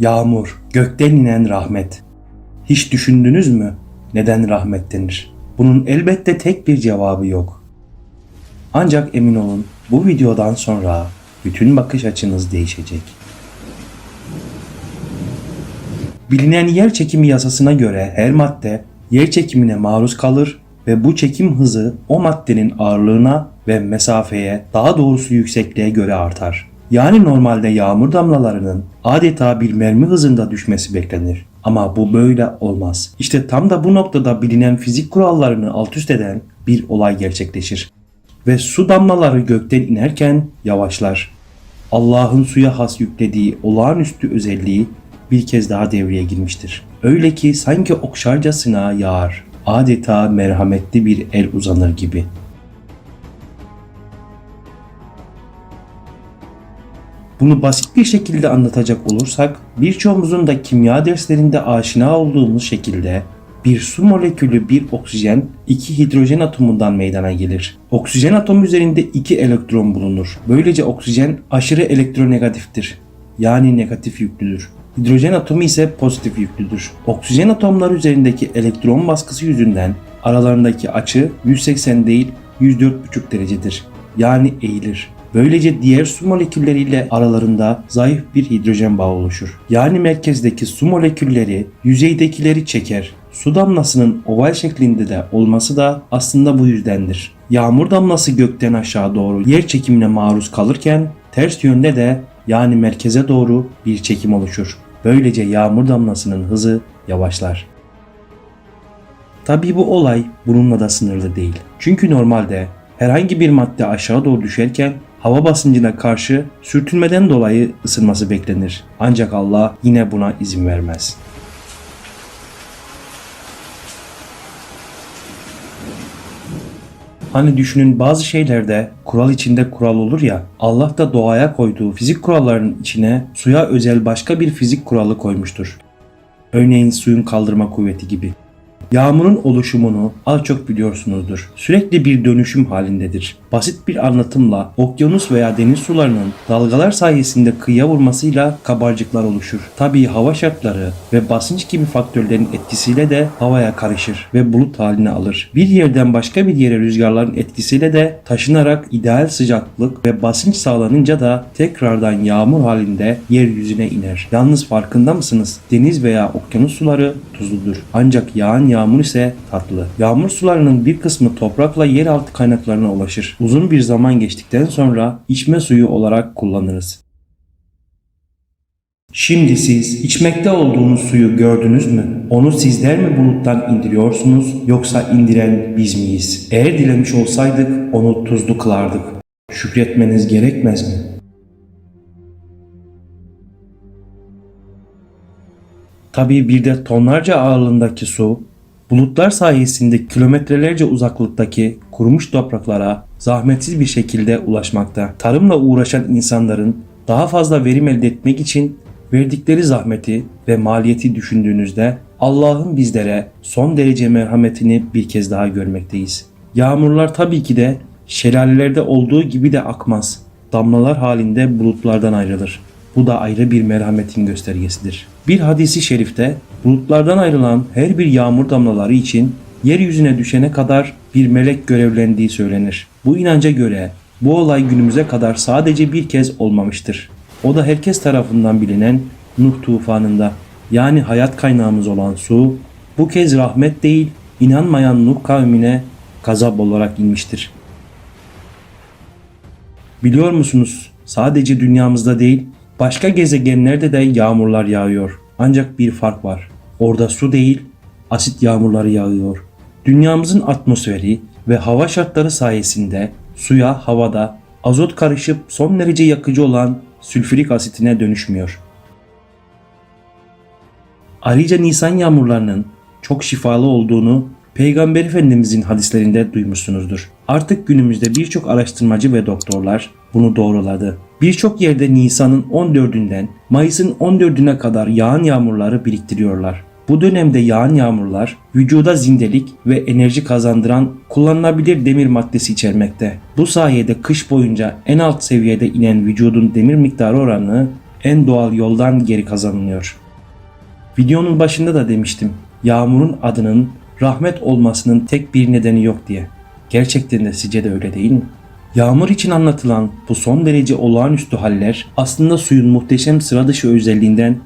Yağmur, gökten inen rahmet. Hiç düşündünüz mü neden rahmet denir? Bunun elbette tek bir cevabı yok. Ancak emin olun bu videodan sonra bütün bakış açınız değişecek. Bilinen yer çekimi yasasına göre her madde yer çekimine maruz kalır ve bu çekim hızı o maddenin ağırlığına ve mesafeye, daha doğrusu yüksekliğe göre artar. Yani normalde yağmur damlalarının adeta bir mermi hızında düşmesi beklenir. Ama bu böyle olmaz. İşte tam da bu noktada bilinen fizik kurallarını alt üst eden bir olay gerçekleşir. Ve su damlaları gökten inerken yavaşlar. Allah'ın suya has yüklediği olağanüstü özelliği bir kez daha devreye girmiştir. Öyle ki sanki okşarcasına yağar. Adeta merhametli bir el uzanır gibi. Bunu basit bir şekilde anlatacak olursak birçoğumuzun da kimya derslerinde aşina olduğumuz şekilde bir su molekülü bir oksijen iki hidrojen atomundan meydana gelir. Oksijen atomu üzerinde iki elektron bulunur. Böylece oksijen aşırı elektronegatiftir. Yani negatif yüklüdür. Hidrojen atomu ise pozitif yüklüdür. Oksijen atomları üzerindeki elektron baskısı yüzünden aralarındaki açı 180 değil 104,5 derecedir. Yani eğilir. Böylece diğer su molekülleriyle aralarında zayıf bir hidrojen bağı oluşur. Yani merkezdeki su molekülleri yüzeydekileri çeker. Su damlasının oval şeklinde de olması da aslında bu yüzdendir. Yağmur damlası gökten aşağı doğru yer çekimine maruz kalırken ters yönde de yani merkeze doğru bir çekim oluşur. Böylece yağmur damlasının hızı yavaşlar. Tabii bu olay bununla da sınırlı değil. Çünkü normalde herhangi bir madde aşağı doğru düşerken hava basıncına karşı sürtünmeden dolayı ısınması beklenir. Ancak Allah yine buna izin vermez. Hani düşünün bazı şeylerde kural içinde kural olur ya Allah da doğaya koyduğu fizik kurallarının içine suya özel başka bir fizik kuralı koymuştur. Örneğin suyun kaldırma kuvveti gibi. Yağmurun oluşumunu az çok biliyorsunuzdur. Sürekli bir dönüşüm halindedir. Basit bir anlatımla okyanus veya deniz sularının dalgalar sayesinde kıyıya vurmasıyla kabarcıklar oluşur. Tabii hava şartları ve basınç gibi faktörlerin etkisiyle de havaya karışır ve bulut haline alır. Bir yerden başka bir yere rüzgarların etkisiyle de taşınarak ideal sıcaklık ve basınç sağlanınca da tekrardan yağmur halinde yeryüzüne iner. Yalnız farkında mısınız? Deniz veya okyanus suları tuzludur. Ancak yağan yağmur ise tatlı. Yağmur sularının bir kısmı toprakla yeraltı kaynaklarına ulaşır. Uzun bir zaman geçtikten sonra içme suyu olarak kullanırız. Şimdi siz içmekte olduğunuz suyu gördünüz mü? Onu sizler mi buluttan indiriyorsunuz yoksa indiren biz miyiz? Eğer dilemiş olsaydık onu tuzlu kılardık. Şükretmeniz gerekmez mi? Tabii bir de tonlarca ağırlığındaki su bulutlar sayesinde kilometrelerce uzaklıktaki kurumuş topraklara zahmetsiz bir şekilde ulaşmakta. Tarımla uğraşan insanların daha fazla verim elde etmek için verdikleri zahmeti ve maliyeti düşündüğünüzde Allah'ın bizlere son derece merhametini bir kez daha görmekteyiz. Yağmurlar tabii ki de şelalelerde olduğu gibi de akmaz. Damlalar halinde bulutlardan ayrılır. Bu da ayrı bir merhametin göstergesidir. Bir hadisi şerifte bulutlardan ayrılan her bir yağmur damlaları için yeryüzüne düşene kadar bir melek görevlendiği söylenir. Bu inanca göre bu olay günümüze kadar sadece bir kez olmamıştır. O da herkes tarafından bilinen Nuh tufanında yani hayat kaynağımız olan su bu kez rahmet değil inanmayan Nuh kavmine gazap olarak inmiştir. Biliyor musunuz sadece dünyamızda değil başka gezegenlerde de yağmurlar yağıyor. Ancak bir fark var. Orada su değil asit yağmurları yağıyor. Dünyamızın atmosferi ve hava şartları sayesinde suya havada azot karışıp son derece yakıcı olan sülfürik asitine dönüşmüyor. Ayrıca Nisan yağmurlarının çok şifalı olduğunu Peygamber Efendimizin hadislerinde duymuşsunuzdur. Artık günümüzde birçok araştırmacı ve doktorlar bunu doğruladı. Birçok yerde Nisan'ın 14'ünden Mayıs'ın 14'üne kadar yağan yağmurları biriktiriyorlar. Bu dönemde yağan yağmurlar vücuda zindelik ve enerji kazandıran kullanılabilir demir maddesi içermekte. Bu sayede kış boyunca en alt seviyede inen vücudun demir miktarı oranı en doğal yoldan geri kazanılıyor. Videonun başında da demiştim. Yağmurun adının rahmet olmasının tek bir nedeni yok diye. Gerçekten de sizce de öyle değil mi? Yağmur için anlatılan bu son derece olağanüstü haller aslında suyun muhteşem sıra dışı özelliğinden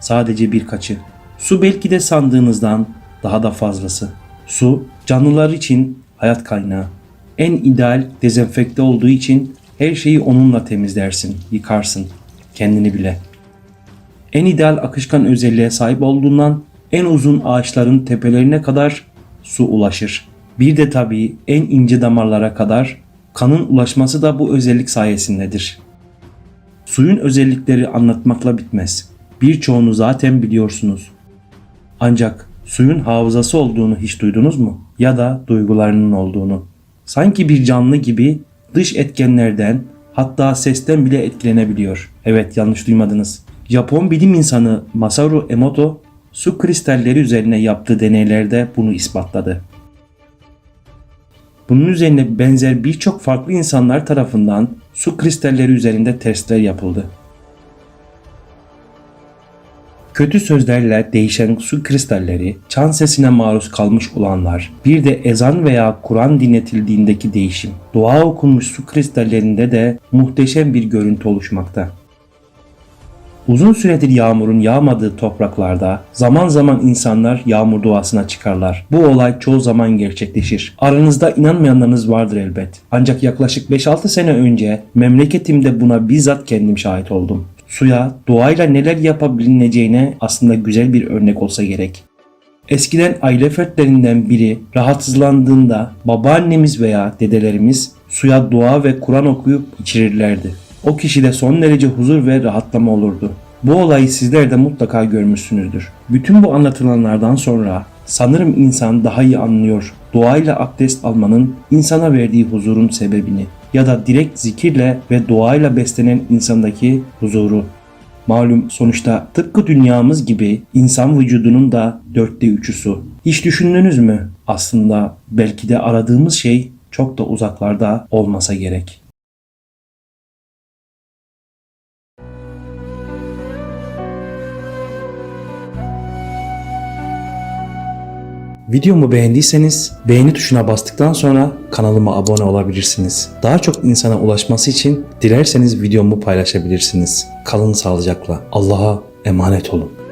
sadece birkaçı. Su belki de sandığınızdan daha da fazlası. Su canlılar için hayat kaynağı. En ideal dezenfekte olduğu için her şeyi onunla temizlersin, yıkarsın, kendini bile. En ideal akışkan özelliğe sahip olduğundan en uzun ağaçların tepelerine kadar su ulaşır. Bir de tabii en ince damarlara kadar kanın ulaşması da bu özellik sayesindedir. Suyun özellikleri anlatmakla bitmez. Birçoğunu zaten biliyorsunuz. Ancak suyun hafızası olduğunu hiç duydunuz mu? Ya da duygularının olduğunu. Sanki bir canlı gibi dış etkenlerden hatta sesten bile etkilenebiliyor. Evet yanlış duymadınız. Japon bilim insanı Masaru Emoto su kristalleri üzerine yaptığı deneylerde bunu ispatladı. Bunun üzerine benzer birçok farklı insanlar tarafından su kristalleri üzerinde testler yapıldı. Kötü sözlerle değişen su kristalleri, çan sesine maruz kalmış olanlar, bir de ezan veya Kur'an dinletildiğindeki değişim, dua okunmuş su kristallerinde de muhteşem bir görüntü oluşmakta. Uzun süredir yağmurun yağmadığı topraklarda zaman zaman insanlar yağmur duasına çıkarlar. Bu olay çoğu zaman gerçekleşir. Aranızda inanmayanlarınız vardır elbet. Ancak yaklaşık 5-6 sene önce memleketimde buna bizzat kendim şahit oldum. Suya doğayla neler yapabileceğine aslında güzel bir örnek olsa gerek. Eskiden aile fertlerinden biri rahatsızlandığında babaannemiz veya dedelerimiz suya dua ve Kur'an okuyup içirirlerdi. O kişide son derece huzur ve rahatlama olurdu. Bu olayı sizler de mutlaka görmüşsünüzdür. Bütün bu anlatılanlardan sonra sanırım insan daha iyi anlıyor doğayla abdest almanın insana verdiği huzurun sebebini ya da direkt zikirle ve doğayla beslenen insandaki huzuru. Malum sonuçta tıpkı dünyamız gibi insan vücudunun da dörtte üçü su. Hiç düşündünüz mü? Aslında belki de aradığımız şey çok da uzaklarda olmasa gerek. Videomu beğendiyseniz beğeni tuşuna bastıktan sonra kanalıma abone olabilirsiniz. Daha çok insana ulaşması için dilerseniz videomu paylaşabilirsiniz. Kalın sağlıcakla. Allah'a emanet olun.